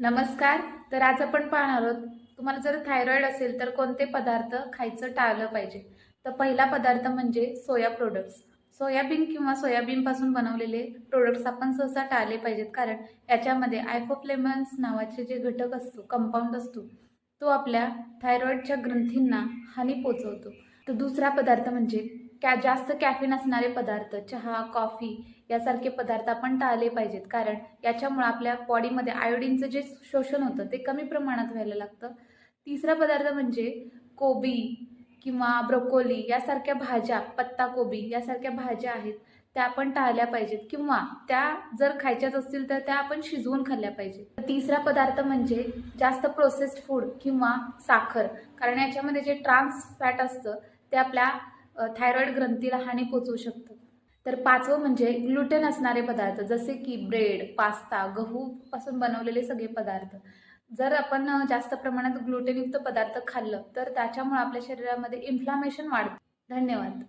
नमस्कार तर आज आपण पाहणार आहोत तुम्हाला जर थायरॉईड असेल तर कोणते पदार्थ खायचं टाळलं पाहिजे? तर पहिला पदार्थ म्हणजे सोया प्रोडक्ट्स सोयाबीन किंवा सोयाबीनपासून बनवलेले प्रोडक्ट्स आपण सहसा टाळले पाहिजेत कारण याच्यामध्ये आयफोफ्लेमन्स नावाचे जे घटक असतो कंपाऊंड असतो तो आपल्या थायरॉईडच्या ग्रंथींना हानी पोचवतो. तर दुसरा पदार्थ म्हणजे कॅ जास्त कॅफिन असणारे पदार्थ चहा कॉफी यासारखे पदार्थ आपण टाळले पाहिजेत. कारण याच्यामुळे आपल्या बॉडीमध्ये आयोडीनचं जे शोषण होतं ते कमी प्रमाणात व्हायला लागतं. तिसरा पदार्थ म्हणजे कोबी किंवा ब्रोकोली यासारख्या भाज्या पत्ताकोबी यासारख्या भाज्या आहेत त्या आपण टाळल्या पाहिजेत. किंवा त्या जर खायच्याच असतील तर त्या आपण शिजवून खाल्ल्या पाहिजेत. तिसरा पदार्थ म्हणजे जास्त प्रोसेस्ड फूड किंवा साखर. कारण याच्यामध्ये जे ट्रान्स फॅट असतं ते आपल्या थायरॉईड ग्रंथीला हानी पोचवू शकतं. तर पाचवं म्हणजे ग्लुटेन असणारे पदार्थ जसे की ब्रेड पास्ता गहू पासून बनवलेले सगळे पदार्थ. जर आपण जास्त प्रमाणात ग्लुटेनयुक्त पदार्थ खाल्लं तर त्याच्यामुळे आपल्या शरीरामध्ये इन्फ्लामेशन वाढतं. धन्यवाद.